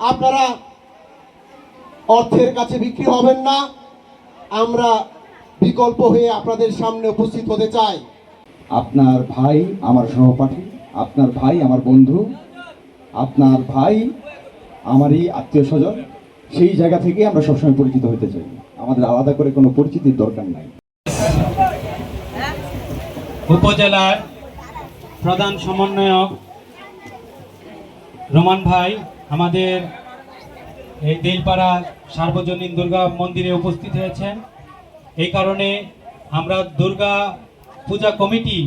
আপনারা অর্থের কাছে বিক্রি হবেন না। আমরা বিকল্প হয়ে আপনাদের সামনে উপস্থিত হতে চাই। আপনার ভাই আমার সহপাঠী আপনার ভাই আমার বন্ধু আপনার ভাই আমারই আত্মীয় স্বজন সেই জায়গা থেকে আমরা সবসময় পরিচিত হতে চাই। আমাদের আলাদা করে কোনো পরিচিতির দরকার নাই। উপজেলার প্রধান সমন্বয়ক রোমান ভাই আমাদের এই দেলপাড়া সার্বজনীন দুর্গা মন্দিরে উপস্থিত হয়েছেন। এই কারণে আমরা দুর্গা পূজা কমিটি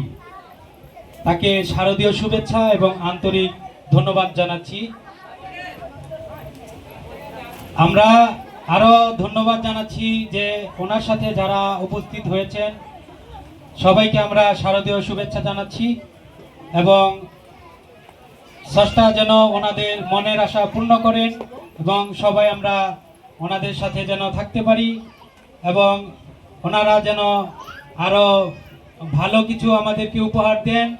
তাকে শারদীয় শুভেচ্ছা এবং আন্তরিক ধন্যবাদ জানাচ্ছি। আমরা আরও ধন্যবাদ জানাচ্ছি যে ওনার সাথে যারা উপস্থিত হয়েছেন, সবাইকে আমরা শারদীয় শুভেচ্ছা জানাচ্ছি এবং স্রষ্টা যেন ওনাদের মনের আশা পূর্ণ করেন এবং সবাই আমরা ওনাদের সাথে যেন থাকতে পারি এবং ওনারা যেন আরও ভালো কিছু আমাদেরকে উপহার দেন।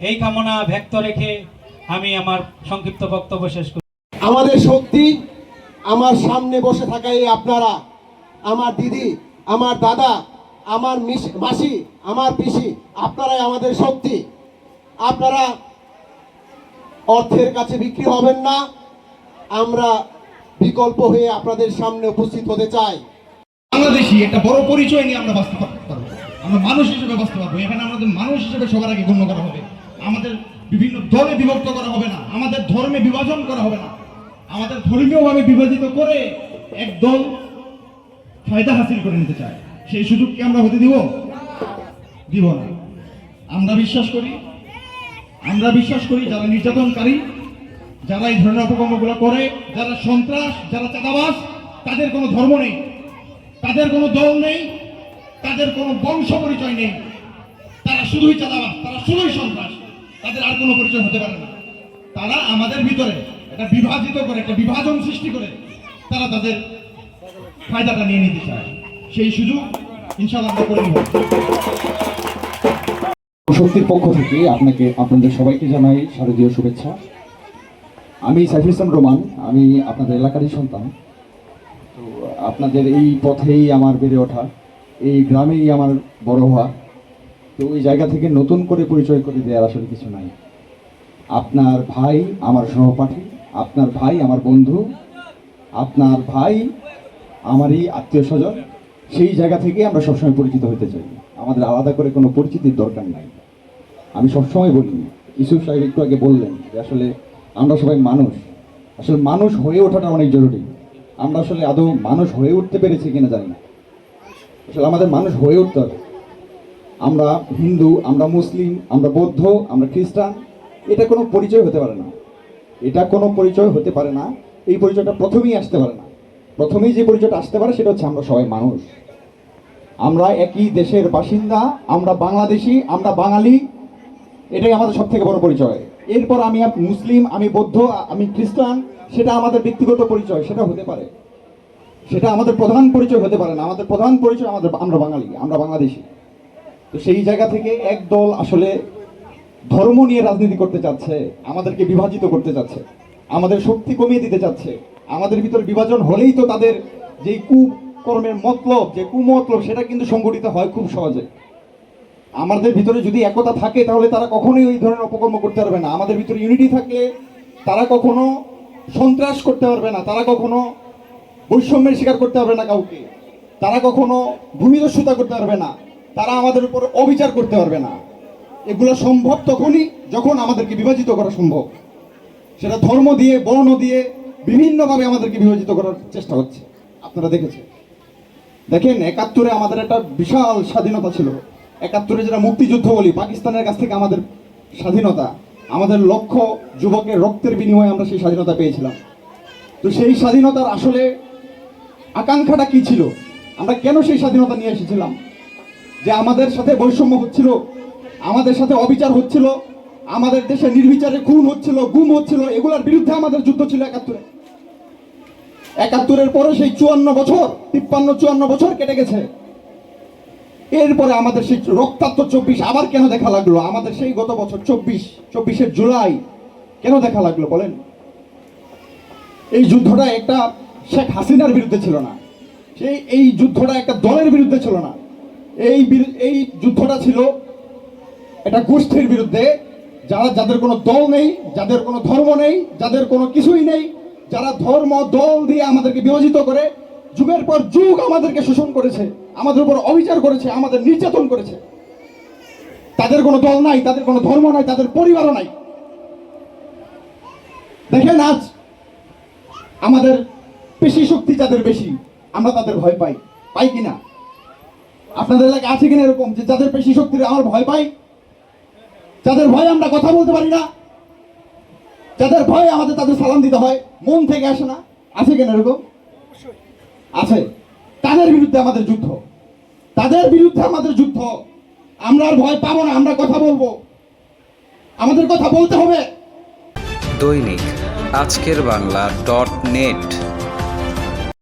এই কামনা ব্যক্ত রেখে আমি আমার সংক্ষিপ্ত বক্তব্য শেষ করি। আমাদের শক্তি আমার সামনে বসে থাকা এই আপনারা, আমার দিদি, আমার দাদা, আমার মিস- আমার পিসি, আপনারাই আমাদের শক্তি। আপনারা অর্থের কাছে বিক্রি হবেন না। আমরা বিকল্প হয়ে আপনাদের সামনে উপস্থিত হতে চাই। বাংলাদেশি, একটা বড় পরিচয় নিয়ে আমরা বাঁচতে পার- পারব। আমরা মানুষ হিসেবে বাঁচতে পারব এখানে আমাদের মানুষ হিসেবে সবার আগে গণ্য করা হবে। আমাদের বিভিন্ন দলে বিভক্ত করা হবে না। আমাদের ধর্মে বিভাজন করা হবে না। আমাদের ধর্মীয়ভাবে বিভাজিত করে এক দল ফায়দা হাসিল করে নিতে চায়। সেই সুযোগ কি আমরা হতে দিব? দিব না। আমরা বিশ্বাস করি আমরা বিশ্বাস করি যারা নির্যাতনকারী, যারা এই ধরনের অপকর্মগুলো করে, যারা সন্ত্রাস, যারা চাঁদাবাস তাদের কোনো ধর্ম নেই, তাদের কোনো দল নেই, তাদের কোনো বংশ পরিচয় নেই। তারা শুধুই চাঁদাবাস তারা শুধুই সন্ত্রাস, তাদের আর কোনো পরিচয় হতে পারে না। তারা আমাদের ভিতরে একটা বিভাজিত করে, একটা বিভাজন সৃষ্টি করে, তারা তাদের ফায়দাটা নিয়ে নিতে চায়। সেই সুযোগ ইনশাল্লাহ আমরা করে শক্তির পক্ষ থেকে আপনাকে, আপনাদের সবাইকে জানাই শারদীয় শুভেচ্ছা। আমি সাইফুল ইসলাম রোমান, আমি আপনাদের এলাকারই সন্তান। তো আপনাদের এই পথেই আমার বেড়ে ওঠা, এই গ্রামেই আমার বড় হওয়া। তো ওই জায়গা থেকে নতুন করে পরিচয় করে দেওয়ার আসলে কিছু নাই। আপনার ভাই আমার সহপাঠী, আপনার ভাই আমার বন্ধু, আপনার ভাই আমারই আত্মীয় স্বজন সেই জায়গা থেকে আমরা সবসময় পরিচিত হতে চাই। আমাদের আলাদা করে কোনো পরিচিতির দরকার নাই। আমি সবসময় বলি ইসুফ সাহেব একটু আগে বললেন যে আসলে আমরা সবাই মানুষ। আসলে মানুষ হয়ে ওঠাটা অনেক জরুরি। আমরা আসলে আদৌ মানুষ হয়ে উঠতে পেরেছি কিনা জানি না। আসলে আমাদের মানুষ হয়ে উঠতে হবে। আমরা হিন্দু, আমরা মুসলিম, আমরা বৌদ্ধ, আমরা খ্রিস্টান, এটা কোনো পরিচয় হতে পারে না। এটা কোনো পরিচয় হতে পারে না। এই পরিচয়টা প্রথমেই আসতে পারে না। প্রথমেই যে পরিচয়টা আসতে পারে সেটা হচ্ছে আমরা সবাই মানুষ। আমরা একই দেশের বাসিন্দা, আমরা বাংলাদেশি, আমরা বাঙালি, এটাই আমাদের সব থেকে বড় পরিচয়। এরপর আমি মুসলিম, আমি বৌদ্ধ, আমি খ্রিস্টান, সেটা আমাদের ব্যক্তিগত পরিচয়, সেটা হতে পারে। সেটা আমাদের প্রধান পরিচয় হতে পারে না। আমাদের প্রধান পরিচয় আমাদের আমরা বাঙালি, আমরা বাংলাদেশি। তো সেই জায়গা থেকে এক দল আসলে ধর্ম নিয়ে রাজনীতি করতে চাচ্ছে, আমাদেরকে বিভাজিত করতে চাচ্ছে, আমাদের শক্তি কমিয়ে দিতে চাচ্ছে। আমাদের ভিতরে বিভাজন হলেই তো তাদের যে কুকর্মের মতলব, যে কুমতলব, সেটা কিন্তু সংগঠিত হয় খুব সহজে। আমাদের ভিতরে যদি একতা থাকে, তাহলে তারা কখনোই ওই ধরনের অপকর্ম করতে পারবে না। আমাদের ভিতরে ইউনিটি থাকলে তারা কখনো সন্ত্রাস করতে পারবে না, তারা কখনো বৈষম্যের শিকার করতে পারবে না কাউকে। তারা কখনো ভূমিদস্যুতা করতে পারবে না, তারা আমাদের উপর অবিচার করতে পারবে না। এগুলো সম্ভব তখনই যখন আমাদেরকে বিভাজিত করা সম্ভব। সেটা ধর্ম দিয়ে, বর্ণ দিয়ে বিভিন্নভাবে আমাদেরকে বিভাজিত করার চেষ্টা হচ্ছে। আপনারা দেখেছেন। দেখেন, একাত্তরে আমাদের একটা বিশাল স্বাধীনতা ছিল। একাত্তরে যেটা মুক্তিযুদ্ধ বলি, পাকিস্তানের কাছ থেকে আমাদের স্বাধীনতা, আমাদের লক্ষ্য যুবকের রক্তের বিনিময়ে আমরা সেই স্বাধীনতা পেয়েছিলাম। তো সেই স্বাধীনতার আসলে আকাঙ্ক্ষাটা কি ছিল? আমরা কেন সেই স্বাধীনতা নিয়ে এসেছিলাম? যে আমাদের সাথে বৈষম্য হচ্ছিল, আমাদের সাথে অবিচার হচ্ছিল, আমাদের দেশে নির্বিচারে খুন হচ্ছিল, গুম হচ্ছিল, এগুলোর বিরুদ্ধে আমাদের যুদ্ধ ছিল একাত্তরে। একাত্তরের পরে সেই চুয়ান্ন বছর, তিপ্পান্ন, চুয়ান্ন বছর কেটে গেছে। এরপরে আমাদের সেই রক্তাক্ত চব্বিশ আবার কেন দেখা লাগল? আমাদের সেই গত বছর চব্বিশ চব্বিশের জুলাই কেন দেখা লাগল বলেন? এই যুদ্ধটা একটা শেখ হাসিনার বিরুদ্ধে ছিল না। সেই, এই যুদ্ধটা একটা দলের বিরুদ্ধে ছিল না। এই এই যুদ্ধটা ছিল এটা গোষ্ঠীর বিরুদ্ধে। যারা, যাদের কোনো দল নেই, যাদের কোনো ধর্ম নেই, যাদের কোনো কিছুই নেই যারা ধর্ম, দল দিয়ে আমাদেরকে বিভাজিত করে, যুগের পর যুগ আমাদেরকে শোষণ করেছে, আমাদের উপর অবিচার করেছে, আমাদের নির্যাতন করেছে। তাদের কোনো দল নাই, তাদের কোনো ধর্ম নাই, তাদের পরিবারও নাই। দেখেন আজ আমাদের পেশি শক্তি যাদের বেশি, আমরা তাদের ভয় পাই। পাই কিনা? আপনাদের এলাকায় আছে কিনা এরকম যে যাদের পেশি শক্তির আমার ভয় পাই? যাদের ভয় আমরা কথা বলতে পারি না? যাদের ভয় আমাদের তাদের সালাম দিতে হয়, মন থেকে আসে না। আছে কেন এরকম? আছে। তাদের বিরুদ্ধে আমাদের যুদ্ধ। তাদের বিরুদ্ধে আমাদের যুদ্ধ। আমরা আর ভয় পাবো না, আমরা কথা বলব। আমাদের কথা বলতে হবে। দৈনিক আজকের বাংলা ডট নেট।